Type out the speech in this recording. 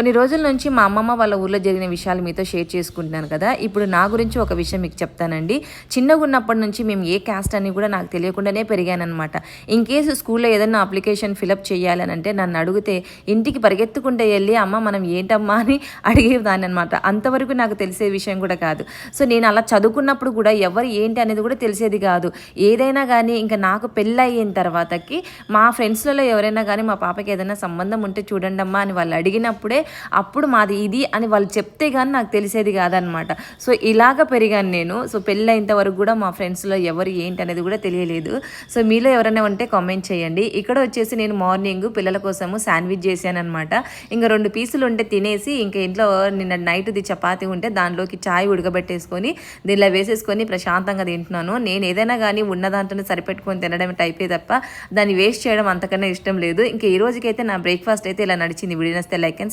కొన్ని రోజుల నుంచి మా అమ్మమ్మ వాళ్ళ ఊర్లో జరిగిన విషయాలు మీతో షేర్ చేసుకుంటున్నాను కదా. ఇప్పుడు నా గురించి ఒక విషయం మీకు చెప్తానండి. చిన్నగా ఉన్నప్పటి నుంచి మేము ఏ క్యాస్ట్ అని కూడా నాకు తెలియకుండానే పెరిగానమాట ఇన్ కేసు స్కూల్లో ఏదైనా అప్లికేషన్ ఫిలప్ చేయాలని అంటే నన్ను అడిగితే ఇంటికి పరిగెత్తుకుంటే వెళ్ళి అమ్మ మనం ఏంటమ్మా? అని అడిగేదాన్ని అనమాట అంతవరకు నాకు తెలిసే విషయం కూడా కాదు. సో నేను అలా చదువుకున్నప్పుడు కూడా ఎవరు ఏంటి అనేది కూడా తెలిసేది కాదు. ఏదైనా కానీ ఇంకా నాకు పెళ్ళి అయిన తర్వాతకి మా ఫ్రెండ్స్లలో ఎవరైనా కానీ మా పాపకి ఏదైనా సంబంధం ఉంటే చూడండి అమ్మా అని వాళ్ళు అడిగినప్పుడే అప్పుడు మాది ఇది అని వాళ్ళు చెప్తే కానీ నాకు తెలిసేది కాదనమాట సో ఇలాగ పెరిగాను నేను. సో పెళ్ళైనంత వరకు కూడా మా ఫ్రెండ్స్లో ఎవరు ఏంటి అనేది కూడా తెలియలేదు. సో మీలో ఎవరైనా ఉంటే కామెంట్ చేయండి. ఇక్కడ వచ్చేసి నేను మార్నింగ్ పిల్లల కోసము శాండ్విచ్ చేశాను అనమాట ఇంకా రెండు పీసులు ఉంటే తినేసి ఇంకా ఇంట్లో నిన్న నైట్ది చపాతి ఉంటే దానిలోకి చాయ్ ఉడకబెట్టేసుకొని దీనిలో వేసేసుకొని ప్రశాంతంగా తింటున్నాను. నేను ఏదైనా కానీ ఉన్న దాంట్లోనే సరిపెట్టుకొని తినడం టైపే తప్ప దాన్ని వేస్ట్ చేయడం అంతకన్నా ఇష్టం లేదు. ఇంకా ఈ రోజుకైతే నా బ్రేక్ఫాస్ట్ అయితే ఇలా నడిచింది. వీడియోస్తే లైక్ అండ్